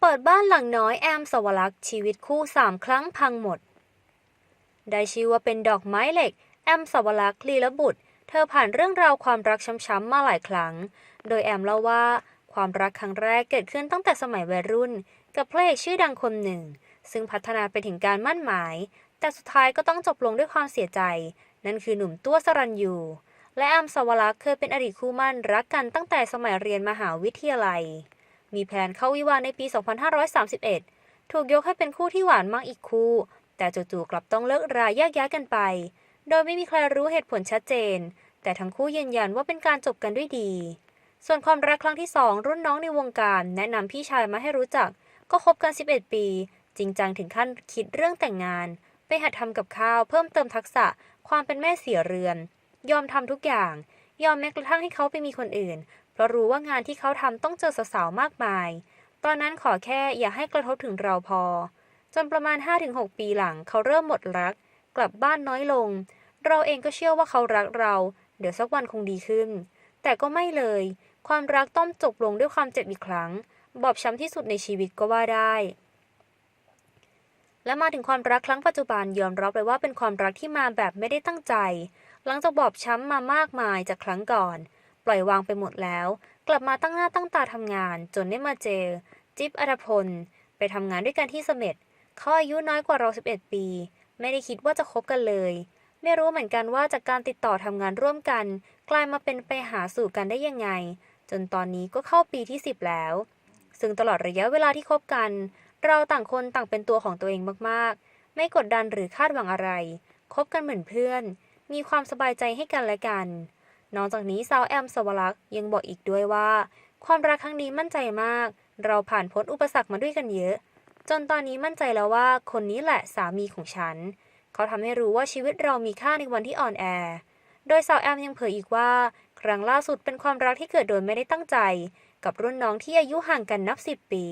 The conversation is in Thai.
เปิดบ้านหลังน้อยแอมสวรักษ์ชีวิตคู่สามครั้งพังหมด ได้ชื่อว่าเป็นดอกไม้เหล็ก แอมสวรักษ์ลีละบุตร เธอผ่านเรื่องราวความรักช้ำๆมาหลายครั้ง โดยแอมเล่าว่าความรักครั้งแรกเกิดขึ้นตั้งแต่สมัยวัยรุ่น กับพระเอกชื่อดังคนหนึ่ง ซึ่งพัฒนาไปถึงการมั่นหมาย แต่สุดท้ายก็ต้องจบลงด้วยความเสียใจ นั่นคือหนุ่มตัวสรัญยูและแอมสวรักษ์เคยเป็นอดีตคู่มั่นรักกันตั้งแต่สมัยเรียนมหาวิทยาลัย มีแผนเข้าวิวาในปี 2531 ถูกยกให้เป็นคู่ที่หวานมากอีกคู่ แต่จู่ๆกลับต้องเลิกราแยกย้ายกันไป โดยไม่มีใครรู้เหตุผลชัดเจน แต่ทั้งคู่ยืนยันว่าเป็นการจบกันด้วยดี ส่วนความรักครั้งที่สองรุ่นน้องในวงการ แนะนำพี่ชายมาให้รู้จัก ก็คบกัน 11 ปี จริงจังถึงขั้นคิดเรื่องแต่งงาน ไปหัดทำกับข้าวเพิ่มเติมทักษะความเป็นแม่เสียเรือน ยอมทำทุกอย่างยอมแม้กระทั่งให้เขาไปมีคนอื่น เพราะรู้ว่างานที่เขาทำต้องเจอสาวๆมากมาย ตอนนั้นขอแค่อย่าให้กระทบถึงเราพอ จนประมาณ 5-6 ปีหลังเขาเริ่มหมดรัก กลับบ้านน้อยลง เราเองก็เชื่อว่าเขารักเรา เดี๋ยวสักวันคงดีขึ้น แต่ก็ไม่เลย ความรักต้องจบลงด้วยความเจ็บอีกครั้ง บอบช้ำที่สุดในชีวิตก็ว่าได้และมาถึงความรักครั้งปัจจุบันยอมรับเลยว่าเป็นความรักที่มาแบบไม่ได้ตั้งใจ หลังจากบอบช้ำมามากมายจากครั้งก่อน ปล่อยวางไปหมดแล้ว กลับมาตั้งหน้าตั้งตาทำงาน จนได้มาเจอ จิ๊บอัธพล ไปทำงานด้วยกันที่เสม็ดเขาอายุน้อยกว่าเรา 11 ปี ไม่ได้คิดว่าจะคบกันเลย ไม่รู้เหมือนกันว่าจากการติดต่อทำงานร่วมกัน กลายมาเป็นไปหาสู่กันได้ยังไง จนตอนนี้ก็เข้าปีที่ 10 แล้ว ซึ่งตลอดระยะเวลาที่คบกัน เราต่างคนต่างเป็นตัวของตัวเองมากๆ ไม่กดดันหรือคาดหวังอะไรคบกันเหมือนเพื่อน มีความสบายใจให้กันและกัน นอกจากนี้สาวแอมสวรักษ์ยังบอกอีกด้วยว่า ความรักครั้งนี้มั่นใจมาก เราผ่านพ้นอุปสรรคมาด้วยกันเยอะ จนตอนนี้มั่นใจแล้วว่าคนนี้แหละสามีของฉัน เขาทำให้รู้ว่าชีวิตเรามีค่าในวันที่อ่อนแอ โดยสาวแอมยังเผยอีกว่า ครั้งล่าสุดเป็นความรักที่เกิดโดยไม่ได้ตั้งใจ กับรุ่นน้องที่อายุห่างกันนับสิบปี